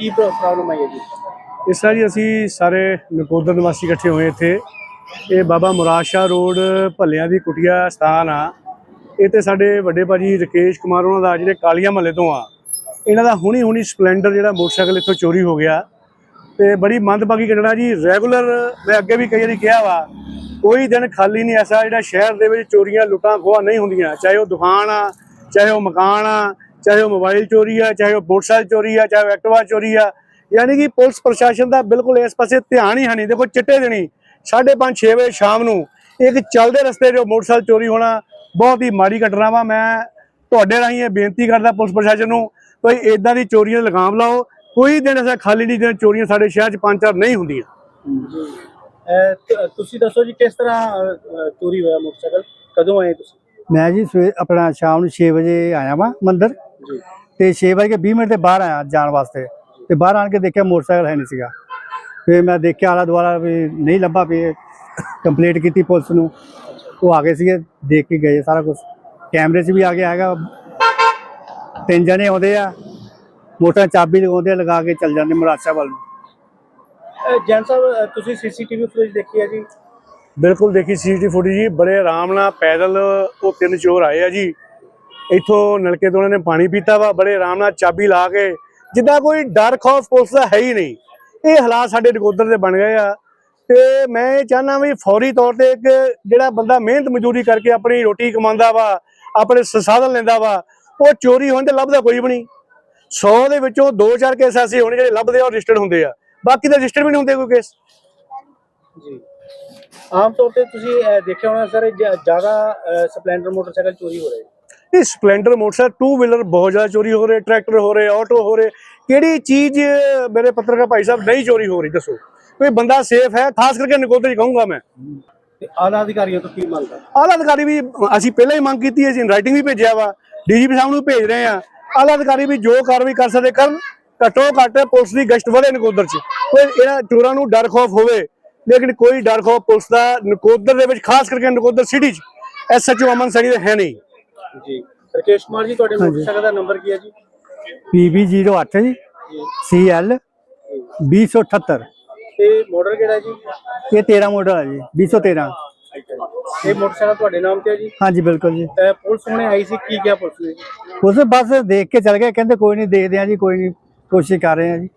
ਕੀ problem ਆਈ ਹੈ ਜੀ? ਇਸ ਤਰ੍ਹਾਂ ਜੀ ਅਸੀਂ ਸਾਰੇ ਨਕੋਦਰ ਨਿਵਾਸੀ ਇਕੱਠੇ ਹੋਏ ਇੱਥੇ। ਇਹ ਬਾਬਾ ਮੁਰਾਦ ਰੋਡ ਭੱਲਿਆਂ ਦੀ ਕੁਟਿਆ ਸਥਾਨ ਆ। ਇਹ ਤੇ ਸਾਡੇ ਵੱਡੇ ਭਾਜੀ ਰਕੇਸ਼ ਕੁਮਾਰ ਉਹਨਾਂ ਦਾ ਜਿਹੜੇ ਕਾਲੀਆ ਮਹੱਲੇ ਤੋਂ ਆ। ਇਹਨਾਂ ਦਾ ਹੁਣੀ ਹੁਣੀ ਸਪਲੈਂਡਰ ਜਿਹੜਾ ਮੋਟਰਸਾਈਕਲ ਇੱਥੋਂ ਚੋਰੀ ਹੋ ਗਿਆ। ਤੇ ਬੜੀ ਮੰਦਭਾਗੀ ਘਟਨਾ ਜੀ। ਰੈਗੂਲਰ ਮੈਂ ਅੱਗੇ ਵੀ ਕਈ ਵਾਰੀ ਕਿਹਾ ਵਾ, ਕੋਈ ਦਿਨ ਖਾਲੀ ਨਹੀਂ ਐਸਾ ਜਿਹੜਾ ਸ਼ਹਿਰ ਦੇ ਵਿੱਚ ਚੋਰੀਆਂ ਲੁੱਟਾਂ ਖੋਹਾਂ ਨਹੀਂ ਹੁੰਦੀਆਂ। ਚਾਹੇ ਉਹ ਦੁਕਾਨ ਆ, ਚਾਹੇ ਉਹ ਮਕਾਨ ਆ ਚਾਹੇ ਉਹ ਮੋਬਾਈਲ ਚੋਰੀ ਆ ਚਾਹੇ ਉਹ ਮੋਟਰਸਾਈਕਲ ਚੋਰੀ ਆ ਚਾਹੇ ਉਹ ਐਕਟਿਵਾ ਚੋਰੀ ਆ ਯਾਨੀ ਕਿ ਪੁਲਿਸ ਪ੍ਰਸ਼ਾਸਨ ਦਾ ਬਿਲਕੁਲ ਇਸ ਪਾਸੇ ਧਿਆਨ ਹੀ ਹੈ ਨਹੀਂ। ਦੇਖੋ ਚਿੱਟੇ ਦਿਨੀ 5:30 6 ਵਜੇ ਸ਼ਾਮ ਨੂੰ ਇੱਕ ਚੱਲਦੇ ਰਸਤੇ 'ਚੋਂ ਮੋਟਰਸਾਈਕਲ ਚੋਰੀ ਹੋਣਾ ਬਹੁਤ ਹੀ ਮਾੜੀ ਘਟਨਾ ਵਾ। ਮੈਂ ਤੁਹਾਡੇ ਰਾਹੀਂ ਇਹ ਬੇਨਤੀ ਕਰਦਾ ਪੁਲਿਸ ਪ੍ਰਸ਼ਾਸਨ ਨੂੰ ਕੋਈ ਇਦਾਂ ਦੀ ਚੋਰੀਆਂ ਦਾ ਲਗਾਮ ਲਾਓ ਕੋਈ ਦਿਨ ਐਸਾ ਖਾਲੀ ਨਹੀਂ ਦਿਨ ਚੋਰੀਆਂ ਸਾਡੇ ਸ਼ਹਿਰ 'ਚ ਪੰਜ ਚਾਰ ਨਹੀਂ ਹੁੰਦੀਆਂ। ਤ- ਤੁਸੀਂ ਦੱਸੋ ਜੀ ਕਿਸ ਤਰ੍ਹਾਂ ਚੋਰੀ ਹੋਇਆ ਮੋਟਰਸਾਈਕਲ? ਕਦੋਂ ਆਏ ਤੁਸੀਂ? ਮੈਂ ਜੀ ਸਵੇ ਆਪਣਾ ਸ਼ਾਮ ਨੂੰ 6 ਵਜੇ ਆਇਆ ਵਾਂ ਮੰਦਰ। ਤੇ 6 ਵਜੇ ਕੇ 20 ਮਿੰਟ ਦੇ ਬਾਹਰ ਆਇਆ ਜਾਣ ਵਾਸਤੇ। ਤੇ ਬਾਹਰ ਆਣ ਕੇ ਦੇਖਿਆ ਮੋਟਰਸਾਈਕਲ ਹੈ ਨਹੀਂ ਸੀਗਾ। ਫਿਰ ਮੈਂ ਦੇਖਿਆ ਆਲਾ ਦੁਆਲਾ ਵੀ ਨਹੀਂ ਲੱਭਾ ਵੀ ਕੰਪਲੀਟ ਕੀਤੀ ਪੁਲਿਸ ਨੂੰ। ਉਹ ਆ ਗਏ ਸੀਗੇ ਦੇਖ ਕੇ ਗਏ ਸਾਰਾ ਕੁਝ ਕੈਮਰੇ 'ਚ ਵੀ ਆ ਗਿਆ ਹੈਗਾ। ਤਿੰਨ ਜਣੇ ਆਉਂਦੇ ਆ। ਮੋਟਰ ਚਾਬੀ ਲਗਾਉਂਦੇ ਆ ਲਗਾ ਕੇ ਚੱਲ ਜਾਂਦੇ ਮਰਾਸ਼ਾ ਵੱਲ ਨੂੰ। ਜੈਨ ਸਾਹਿਬ ਤੁਸੀਂ ਸੀਸੀਟੀਵੀ ਫੁਟੇਜ ਦੇਖੀ ਹੈ ਜੀ? ਬਿਲਕੁਲ ਦੇਖੀ ਸੀਸੀਟੀਵੀ ਫੁਟੇਜ ਜੀ। ਬੜੇ ਆਰਾਮ ਨਾਲ ਪੈਦਲ ਉਹ ਤਿੰਨ ਚੋਰ ਆਏ ਆ ਜੀ। ਇੱਥੋਂ ਨਲਕੇ ਤੋਂ ਉਹਨਾਂ ਨੇ ਪਾਣੀ ਪੀਤਾ ਵਾ, ਬੜੇ ਆਰਾਮ ਨਾਲ ਚਾਬੀ ਲਾ ਕੇ, ਜਿੱਦਾਂ ਕੋਈ ਡਰ ਖੌਫ ਪੁਲਿਸ ਦਾ ਹੈ ਹੀ ਨਹੀਂ। ਇਹ ਹਾਲਾਤ ਸਾਡੇ ਨਕੋਦਰ ਦੇ ਬਣ ਗਏ ਆ। ਤੇ ਮੈਂ ਚਾਹਨਾ ਵੀ ਫੌਰੀ ਤੌਰ ਤੇ ਇੱਕ ਜਿਹੜਾ ਬੰਦਾ ਮਿਹਨਤ ਮਜ਼ਦੂਰੀ ਕਰਕੇ ਆਪਣੀ ਰੋਟੀ ਕਮਾਉਂਦਾ ਵਾ, ਆਪਣੇ ਸ- ਸਾਧਨ ਲੈਂਦਾ ਵਾ, ਉਹ ਚੋਰੀ ਹੋਣ ਤੇ ਲੱਭਦਾ ਕੋਈ ਵੀ ਨਹੀਂ। 100 ਦੇ ਵਿੱਚੋਂ 2-4 ਕੇਸ ਐਸੇ ਹੋਣੇ ਜਿਹੜੇ ਲੱਭਦੇ ਆ ਉਹ ਰਜਿਸਟਰਡ ਹੁੰਦੇ ਆ। ਬਾਕੀ ਤਾਂ ਰਜਿਸਟਰ ਵੀ ਨਹੀਂ ਹੁੰਦੇ ਕੋਈ ਕੇਸ। ਜੀ। ਆਮ ਤੌਰ ਤੇ ਤੁਸੀਂ ਦੇਖਿਆ ਹੋਣਾ ਸਰ ਜ਼ਿਆਦਾ ਸਪਲੈਂਡਰ ਮੋਟਰਸਾਈਕਲ ਚੋਰੀ ਹੋ ਰਹੇ ਇਹ ਸਪਲੈਂਡਰ ਮੋਟਰਸਾਈਕਲ ਟੂ ਵੀਲਰ ਬਹੁਤ ਜ਼ਿਆਦਾ ਚੋਰੀ ਹੋ ਰਹੇ ਟਰੈਕਟਰ ਹੋ ਰਹੇ ਆਟੋ ਹੋ ਰਹੇ। ਕਿਹੜੀ ਚੀਜ਼ ਮੇਰੇ ਪੱਤਰਕਾਰ ਭਾਈ ਸਾਹਿਬ ਨਹੀਂ ਚੋਰੀ ਹੋ ਰਹੀ ਦੱਸੋ। ਕੋਈ ਬੰਦਾ ਸੇਫ ਹੈ? ਖਾਸ ਕਰਕੇ ਨਕੋਦਰ ਚ ਕਹੂੰਗਾ ਮੈਂ। ਤੇ ਆਲਾ ਅਧਿਕਾਰੀਆਂ ਤੋਂ ਕੀ ਮੰਗ ਕਰਦੇ ਆਲਾ ਅਧਿਕਾਰੀ ਵੀ ਅਸੀਂ ਪਹਿਲਾਂ ਹੀ ਮੰਗ ਕੀਤੀ ਹੈ ਜੀ ਰਾਈਟਿੰਗ ਵੀ ਭੇਜਿਆ ਵਾ। ਡੀਜੀਪੀ ਸਾਹਿਬ ਨੂੰ ਭੇਜ ਰਹੇ ਆ ਆਲਾ ਅਧਿਕਾਰੀ ਵੀ ਜੋ ਕਾਰਵਾਈ ਕਰ ਸਕਦੇ ਕਰਨ ਘੱਟੋ ਘੱਟ ਪੁਲਿਸ ਦੀ ਗਸ਼ਤ ਵਧੇ ਨਕੋਦਰ ਚ। ਕੋਈ ਇਹਨਾਂ ਚੋਰਾਂ ਨੂੰ ਡਰ ਖੌਫ ਹੋਵੇ ਲੇਕਿਨ ਕੋਈ ਡਰ ਖੌਫ ਪੁਲਿਸ ਦਾ ਨਕੋਦਰ ਦੇ ਵਿੱਚ ਖਾਸ ਕਰਕੇ ਨਕੋਦਰ ਸਿਟੀ ਚ ਐਸਐਚਓ ਅਮਨ ਸੈਣੀ ਦੇ ਹੈ ਨਹੀਂ। ਜੀ। ਰਕੇਸ਼ ਕੁਮਾਰ ਜੀ ਤੁਹਾਡੇ ਮੋਟਰਸਾਈਕਲ ਦਾ ਨੰਬਰ ਕੀ ਹੈ ਜੀ? PB08 ਜੀ CL 278 ਤੇ ਮਾਡਲ ਕਿਹੜਾ ਹੈ ਜੀ? ਇਹ 13 ਮਾਡਲ ਹੈ ਜੀ 213 ਇਹ ਮੋਟਰਸਾਈਕਲ ਤੁਹਾਡੇ ਨਾਮ ਤੇ ਹੈ ਜੀ? ਹਾਂਜੀ ਬਿਲਕੁਲ ਜੀ। ਅਹ, ਪੁਲਿਸ ਹੁਣੇ ਆਈ ਸੀ ਕੀ ਕਿਹਾ ਪੁਲਿਸ ਨੇ? ਜੀ ਉਸ ਬਸ ਦੇਖ ਕੇ ਚਲ ਗਏ ਕਹਿੰਦੇ ਕੋਈ ਨਹੀਂ ਦੇਖਦੇ ਆ ਜੀ ਕੋਈ ਨਹੀਂ ਕੋਸ਼ਿਸ਼ ਕਰ ਰਹੇ ਆ ਜੀ।